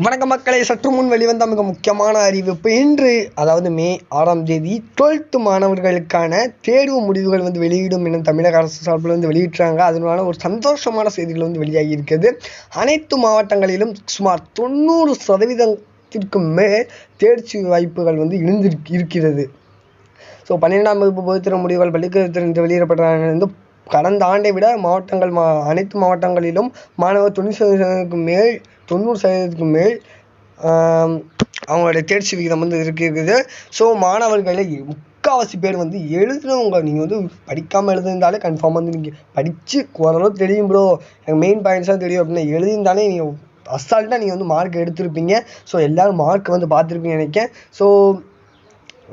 வணக்க மக்களை சற்று முன் வெளிவந்த மிக முக்கியமான அறிவிப்பு இன்று அதாவது மே ஆறாம் தேதி டுவெல்த்து மாணவர்களுக்கான தேர்வு முடிவுகள் வந்து வெளியிடும் என தமிழக அரசு சார்பில் வந்து வெளியிட்டாங்க அதனால ஒரு சந்தோஷமான செய்திகள் வந்து வெளியாகி இருக்கிறது. அனைத்து மாவட்டங்களிலும் சுமார் தொண்ணூறு சதவீதத்திற்கு மேல் தேர்ச்சி வாய்ப்புகள் வந்து இருந்திருக்கு இருக்கிறது. ஸோ பன்னிரெண்டாம் வகுப்பு பொதுத்திற முடிவுகள் பள்ளிக்கல்வித்துறை வெளியிடப்பட்ட வந்து கடந்த ஆண்டை விட மாவட்டங்கள் மா அனைத்து மாவட்டங்களிலும் மாணவர் தொண்ணூறு சதவீதத்துக்கு மேல் தொண்ணூறு சதவீதத்துக்கு மேல் அவங்களுடைய தேர்ச்சி விகிதம் வந்து இருக்கு இருக்குது. ஸோ மாணவர்களை முக்கால்வாசி பேர் வந்து எழுதுனவங்க நீங்கள் வந்து படிக்காமல் எழுதியிருந்தாலே கன்ஃபார்ம் வந்து நீங்கள் படித்து ஓரளவு தெரியும் ப்ரோ எனக்கு மெயின் பாயிண்ட்ஸாக தெரியும் அப்படின்னா எழுதியிருந்தாலே நீங்கள் அசால்ட்டாக நீங்கள் வந்து மார்க் எடுத்திருப்பீங்க. ஸோ எல்லோரும் மார்க் வந்து பார்த்துருப்பீங்க நினைக்கேன் ஸோ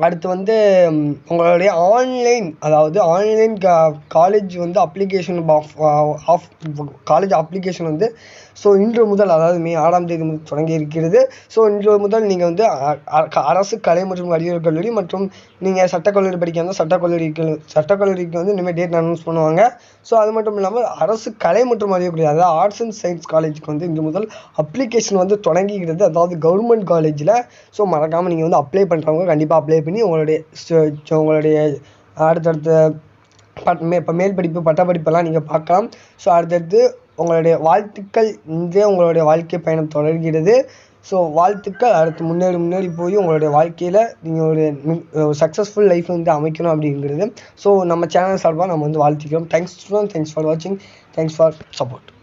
அடுத்து வந்து உங்களுடைய ஆன்லைன் அதாவது ஆன்லைன் கா காலேஜ் வந்து application of of college application வந்து ஸோ இன்று முதல் அதாவது மே ஆறாம் தேதி முதல் தொடங்கி இருக்கிறது. ஸோ இன்று முதல் நீங்கள் வந்து அரசு கலை மற்றும் அறிவியல் கல்லூரி மற்றும் நீங்கள் சட்டக்கல்லூரி படிக்க வந்தால் சட்டக்கல்லூரிக்கு சட்டக்கல்லூரிக்கு வந்து இனிமேல் டேட் அனௌன்ஸ் பண்ணுவாங்க. ஸோ அது மட்டும் இல்லாமல் அரசு கலை மற்றும் அறிவியல் கல்லூரி அதாவது ஆர்ட்ஸ் அண்ட் சயின்ஸ் காலேஜுக்கு வந்து இன்று முதல் அப்ளிகேஷன் வந்து தொடங்கிக்கிறது அதாவது கவர்மெண்ட் காலேஜில் ஸோ மறக்காமல் நீங்கள் வந்து அப்ளை பண்ணுறவங்க கண்டிப்பாக அப்ளை பண்ணி உங்களுடைய உங்களுடைய அடுத்தடுத்த பட் மே இப்போ மேல் படிப்பு பட்டப்படிப்பெல்லாம் நீங்கள் பார்க்கலாம். ஸோ அடுத்தடுத்து உங்களுடைய வாழ்த்துக்கள் இன்றே உங்களுடைய வாழ்க்கை பயணம் தொடர்கிறது. ஸோ வாழ்த்துக்கள். அடுத்து முன்னேறி முன்னேறி போய் உங்களுடைய வாழ்க்கையில் நீங்கள் ஒரு சக்ஸஸ்ஃபுல் லைஃப் வந்து அமைக்கணும் அப்படிங்கிறது. ஸோ நம்ம சேனல் சார்பாக நம்ம வந்து வாழ்த்திக்கிறோம். தேங்க்ஸ் தேங்க்ஸ் ஃபார் வாட்சிங் தேங்க்ஸ் ஃபார் சப்போர்ட்